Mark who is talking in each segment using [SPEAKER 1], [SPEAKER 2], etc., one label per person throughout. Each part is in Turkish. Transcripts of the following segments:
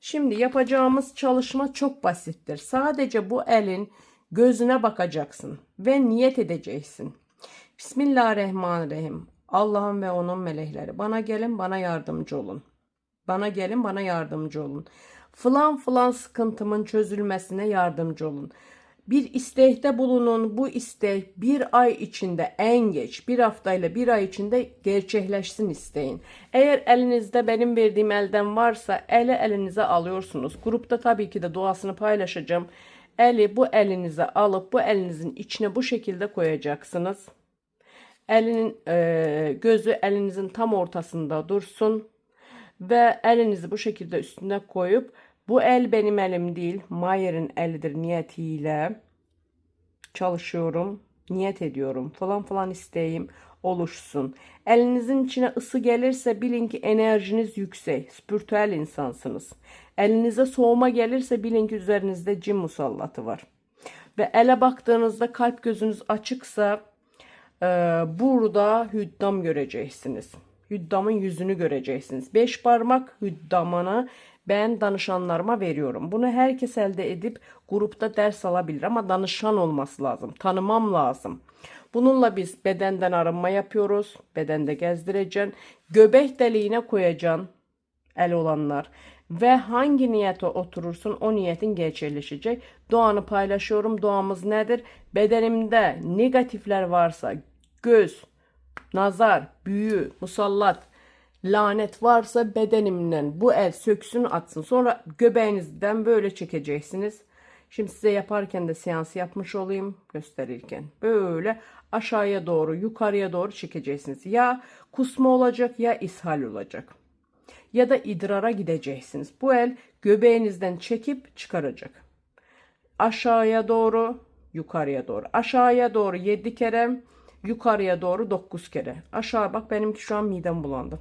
[SPEAKER 1] Şimdi yapacağımız çalışma çok basittir. Sadece bu elin gözüne bakacaksın ve niyet edeceksin. Bismillahirrahmanirrahim. Allah'ım ve onun melekleri bana gelin bana yardımcı olun. Bana gelin bana yardımcı olun. Falan falan sıkıntımın çözülmesine yardımcı olun. Bir istekte bulunun. Bu istek bir ay içinde en geç bir haftayla bir ay içinde gerçekleşsin isteyin. Eğer elinizde benim verdiğim elden varsa eli elinize alıyorsunuz. Grupta tabii ki de duasını paylaşacağım. Eli bu elinize alıp bu elinizin içine bu şekilde koyacaksınız. Elinin e, gözü elinizin tam ortasında dursun ve elinizi bu şekilde üstüne koyup bu el benim elim değil, Mayer'in elidir niyetiyle çalışıyorum, niyet ediyorum falan falan isteğim oluşsun. Elinizin içine ısı gelirse bilin ki enerjiniz yüksek, spiritüel insansınız. Elinize soğuma gelirse bilin ki üzerinizde cin musallatı var. Ve ele baktığınızda kalp gözünüz açıksa e, burada hüddam göreceksiniz. Hüddamın yüzünü göreceksiniz. Beş parmak hüddamını ben danışanlarıma veriyorum. Bunu herkes elde edip grupta ders alabilir ama danışan olması lazım. Tanımam lazım. Bununla biz bedenden arınma yapıyoruz. Bedende gezdireceksin. Göbek deliğine koyacaksın el olanlar ve hangi niyete oturursun o niyetin gerçekleşecek. Duanı paylaşıyorum. Duamız nedir? Bedenimde negatifler varsa göz, nazar, büyü, musallat, lanet varsa bedenimden bu el söksün atsın. Sonra göbeğinizden böyle çekeceksiniz. Şimdi size yaparken de seans yapmış olayım gösterirken. Böyle aşağıya doğru yukarıya doğru çekeceksiniz. Ya kusma olacak ya ishal olacak. Ya da idrara gideceksiniz. Bu el göbeğinizden çekip çıkaracak. Aşağıya doğru yukarıya doğru. Aşağıya doğru 7 kere yukarıya doğru 9 kere. Aşağı bak benimki şu an midem bulandı.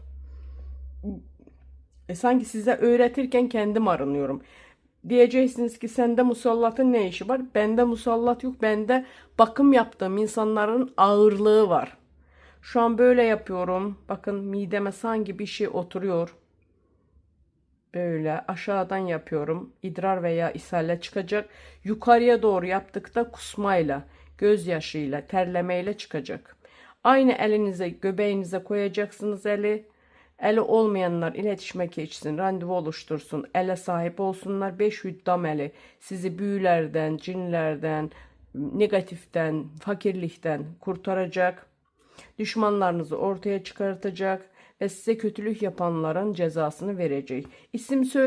[SPEAKER 1] E, sanki size öğretirken kendim arınıyorum. Diyeceksiniz ki sende musallatın ne işi var? Bende musallat yok. Bende bakım yaptığım insanların ağırlığı var. Şu an böyle yapıyorum. Bakın mideme sanki bir şey oturuyor. Böyle aşağıdan yapıyorum. İdrar veya ishalle çıkacak. Yukarıya doğru yaptıkta kusmayla, gözyaşıyla, terlemeyle çıkacak. Aynı elinize, göbeğinize koyacaksınız eli. Eli olmayanlar iletişime geçsin, randevu oluştursun, ele sahip olsunlar. Beş hüddam eli sizi büyülerden, cinlerden, negatiften, fakirlikten kurtaracak. Düşmanlarınızı ortaya çıkartacak ve size kötülük yapanların cezasını verecek. İsim söyle